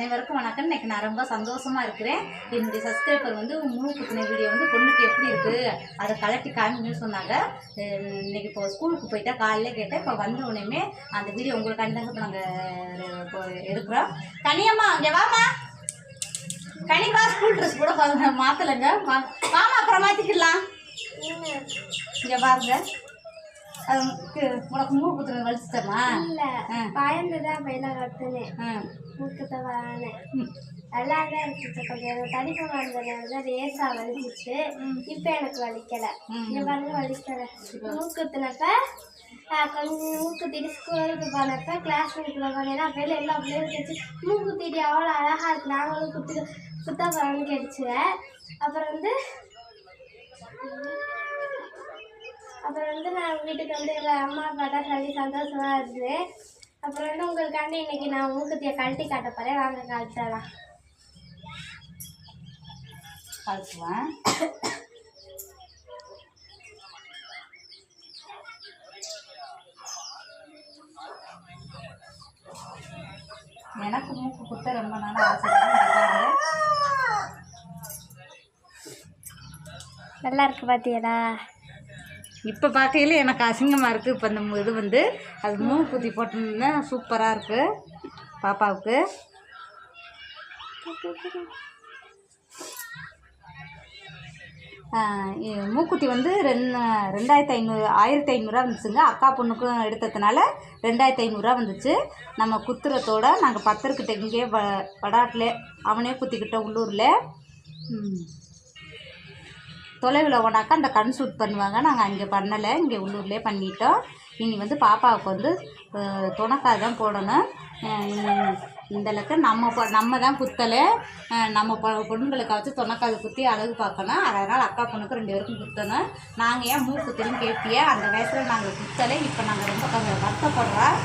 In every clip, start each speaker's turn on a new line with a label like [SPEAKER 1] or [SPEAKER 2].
[SPEAKER 1] அனைவருக்கும் வணக்கம். இன்னைக்கு நான் ரொம்ப சந்தோஷமாக இருக்கிறேன். என்னுடைய சப்ஸ்கிரைபர் வந்து முழு குத்தின வீடியோ வந்து பொண்ணுக்கு எப்படி இருக்குது அதை கலட்டி காமிங்கன்னு சொன்னாங்க. இன்றைக்கி இன்னைக்கு இப்போ ஸ்கூலுக்கு போயிட்டா காலையில் கேட்டேன். இப்போ வந்த உடனே அந்த வீடியோ உங்களுக்கு கண்டாங்க இப்போ நாங்கள் இப்போ எடுக்கிறோம். கனியம்மா இங்கே வாமா கனிப்பா ஸ்கூல் ட்ரெஸ் கூட மாற்றலைங்க வாமா அப்புறம் மாற்றிக்கலாம் இங்கே பாருங்கள் உனக்கு மூணு குத்துறது வலிச்சிட்டமா
[SPEAKER 2] இல்ல. பயந்துதான் பையில கத்துனேன் மூக்கத்தை வரானே நல்லா தான் இருந்துச்சு கொஞ்சம் தடிப்பு வந்தது ரேசா வலிச்சிச்சு இப்ப எனக்கு வலிக்கல. இந்த பாருங்க வலிக்கல. மூக்குத்துனப்ப கொஞ்சம் மூக்குத்திட்டு ஸ்கூலுக்கு போனப்ப கிளாஸ் ரூம்குள்ள போனேன்னா அப்பையில எல்லா பிள்ளைகளும் கேட்டு மூக்குத்திட்டி அவ்வளோ அழகா இருக்கு. நாங்களும் குத்து குத்தா போறோம்னு கேட்டுச்சுவேன் அப்புறம் வந்து அப்புறம் வந்து நான் வீட்டுக்கு வந்து எங்கள் அம்மா அப்பாட்ட சொல்லி சந்தோஷமா இருந்தது. அப்புறம் வந்து உங்களுக்காண்டி இன்னைக்கு நான் மூக்குத்தியை கழட்டி காட்ட போறேன். வாங்க கழட்டலாம்
[SPEAKER 1] கழிச்சுவேன் எனக்கு மூக்கு குத்த ரொம்ப நாள் ஆசை.
[SPEAKER 2] நல்லா இருக்கு பாத்தியடா
[SPEAKER 1] இப்போ பார்க்கையில எனக்கு அசிங்கமாக இருக்குது இப்போ இந்த இது வந்து அது மூக்குத்தி போட்டோம்னா சூப்பராக இருக்குது பாப்பாவுக்கு. மூக்குத்தி வந்து ரெண்டு ரெண்டாயிரத்தி ஐநூறு ஆயிரத்தி ஐநூறுரூவா வந்துச்சுங்க. அக்கா பொண்ணுக்கும் எடுத்ததுனால ரெண்டாயிரத்தி ஐநூறுரூவா வந்துச்சு. நம்ம குத்துறதோட நாங்கள் பத்தர்கிட்ட இங்கேயே வ வடாட்டில் அவனே குத்திக்கிட்டோம் உள்ளூரில். ம். தொலைவில் போனாக்கா அந்த கண் பண்ணுவாங்க. நாங்கள் அங்கே பண்ணலை. இங்கே உள்ளூர்லேயே பண்ணிட்டோம். இனி வந்து பாப்பாவுக்கு வந்து அஹ், தான் போடணும். இந்தளவுக்கு நம்ம பொ- நம்ம தான் குத்தலை. நம்ம பொ- பொண்ணுங்களுக்காச்சும் துணைக்காது குத்தி அழகு பார்க்கணும். அதனால் அக்கா பொண்ணுக்கு ரெண்டு பேருக்கும் குத்தணும். நாங்கள் ஏன் மூ குத்துறோன்னு கேட்பியே அந்த வயசில் நாங்கள் குத்தலை. இப்போ நாங்கள் ரொம்ப கொஞ்சம் வருத்தப்படுறோம்.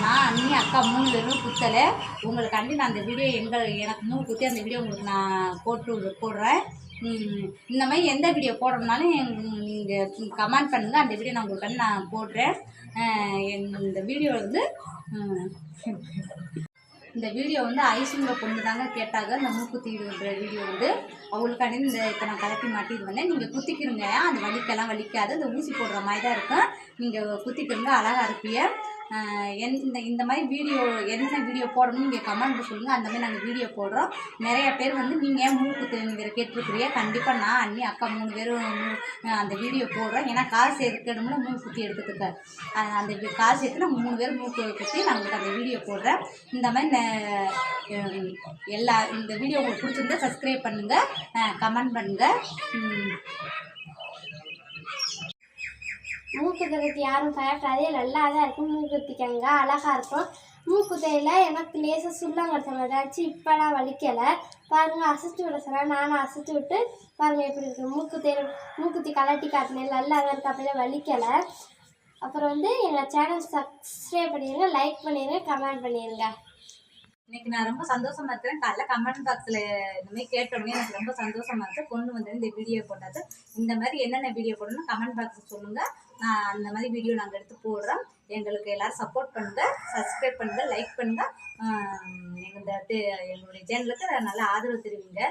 [SPEAKER 1] நான் அண்ணி அக்கா மூணு பேரும் குத்தலை. உங்களுக்காண்டி நான் அந்த வீடியோ எங்கள் எனக்கு மூணு குத்தி அந்த வீடியோ உங்களுக்கு நான் போட்டு போடுறேன். இந்த மாதிரி எந்த வீடியோ போடுறதுனாலும் நீங்கள் கமெண்ட் பண்ணுங்கள் அந்த வீடியோ நான் உங்களுக்கு நான் போடுறேன். இந்த வீடியோ வந்து இந்த வீடியோ வந்து ஐசுங்க பொண்ணு தாங்க கேட்டாங்க. இந்த மூக்குத்தி வீடியோ வந்து அவங்களுக்காண்டி இந்த இப்போ நான் கலப்பி மாட்டிட்டு வந்தேன் நீங்கள் குத்திக்கிறங்க அந்த வலிக்கெல்லாம் வலிக்காது. இந்த ஊசி போடுற மாதிரி தான் இருக்கும். நீங்கள் குத்திக்கிறங்க அழகாக இருப்பீங்க. என் இந்த இந்த மாதிரி வீடியோ என்ன வீடியோ போடணும்னு நீங்கள் கமெண்ட் சொல்லுங்கள் அந்த மாதிரி நாங்கள் வீடியோ போடுறோம். நிறைய பேர் வந்து நீங்கள் ஏன் மூக்குத்து வேறு கேட்டிருக்கிறீங்க? கண்டிப்பாக நான் அண்ணி அக்கா மூணு பேரும் அந்த வீடியோ போடுறோம். ஏன்னா காசு எடுக்கணும்னா மூணு சுற்றி எடுத்துக்க அந்த காசு எடுத்து நாங்கள் மூணு பேரும் மூக்கு குத்தி நான் உங்களுக்கு அந்த வீடியோ போடுறேன் இந்த மாதிரி எல்லா இந்த வீடியோ உங்களுக்கு பிடிச்சிருந்தா சப்ஸ்கிரைப் பண்ணுங்கள் கமெண்ட் பண்ணுங்கள்
[SPEAKER 2] மூக்குத்தகத்தி யாரும் பயப்படாதே நல்லா தான் இருக்கும் மூக்குத்திக்கங்க அழகாக இருக்கும். மூக்குத்தையில எனக்கு லேசாக சுள்ளம் மாதிரி ஆச்சு இப்போலாம் வலிக்கலை. பாருங்கள் அசைச்சு விட சொன்னா நானும் அசைச்சு விட்டு பாருங்கள் எப்படி இருக்கு. மூக்குத்தையில் மூக்குத்தி கலட்டி காட்டினேன். நல்லா தான் இருக்கு. அப்படியே வலிக்கலை. அப்புறம் வந்து எங்கள் சேனல் சப்ஸ்கிரைப் பண்ணிடுங்க லைக் பண்ணிடுங்க கமெண்ட் பண்ணிடுங்க
[SPEAKER 1] இன்னைக்கு நான் ரொம்ப சந்தோஷமா இருக்கிறேன். காலைல கமெண்ட் பாக்ஸில் இந்த மாதிரி கேட்டோடனே எனக்கு ரொம்ப சந்தோஷமா இருக்குது பொண்ணு வந்து இந்த வீடியோ போட்டாது. இந்த மாதிரி என்னென்ன வீடியோ போடணும் கமெண்ட் பாக்ஸ் சொல்லுங்கள் நான் அந்த மாதிரி வீடியோ நாங்கள் எடுத்து போடுறோம். எங்களுக்கு எல்லோரும் சப்போர்ட் பண்ணுங்கள் சப்ஸ்கிரைப் பண்ணுங்கள் லைக் பண்ணுங்கள் எங்கள் இந்த எங்களுடைய சேனலுக்கு நல்லா ஆதரவு தெரிவிங்க.